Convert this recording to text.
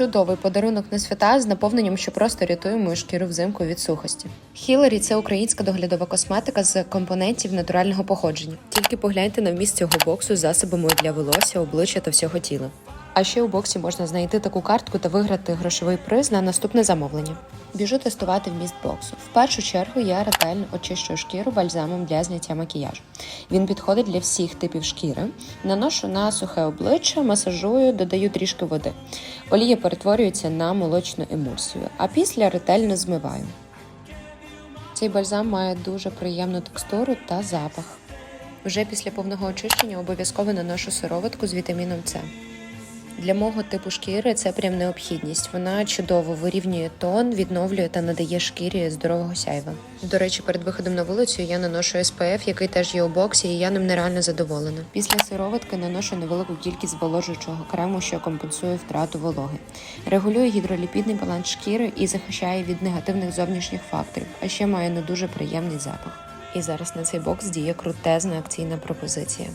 Чудовий подарунок на свята з наповненням, що просто рятує мою шкіру взимку від сухості. Хілері це українська доглядова косметика з компонентів натурального походження. Тільки погляньте на вміст цього боксу з засобами для волосся, обличчя та всього тіла. А ще у боксі можна знайти таку картку та виграти грошовий приз на наступне замовлення. Біжу тестувати вміст боксу. В першу чергу я ретельно очищую шкіру бальзамом для зняття макіяжу. Він підходить для всіх типів шкіри. Наношу на сухе обличчя, масажую, додаю трішки води. Олія перетворюється на молочну емульсію, а після ретельно змиваю. Цей бальзам має дуже приємну текстуру та запах. Вже після повного очищення обов'язково наношу сироватку з вітаміном С. Для мого типу шкіри це прям необхідність. Вона чудово вирівнює тон, відновлює та надає шкірі здорового сяйва. До речі, перед виходом на вулицю я наношу SPF, який теж є у боксі, і я ним нереально задоволена. Після сироватки наношу невелику кількість зволожуючого крему, що компенсує втрату вологи. Регулює гідроліпідний баланс шкіри і захищає від негативних зовнішніх факторів, а ще має не дуже приємний запах. І зараз на цей бокс діє крутезна акційна пропозиція.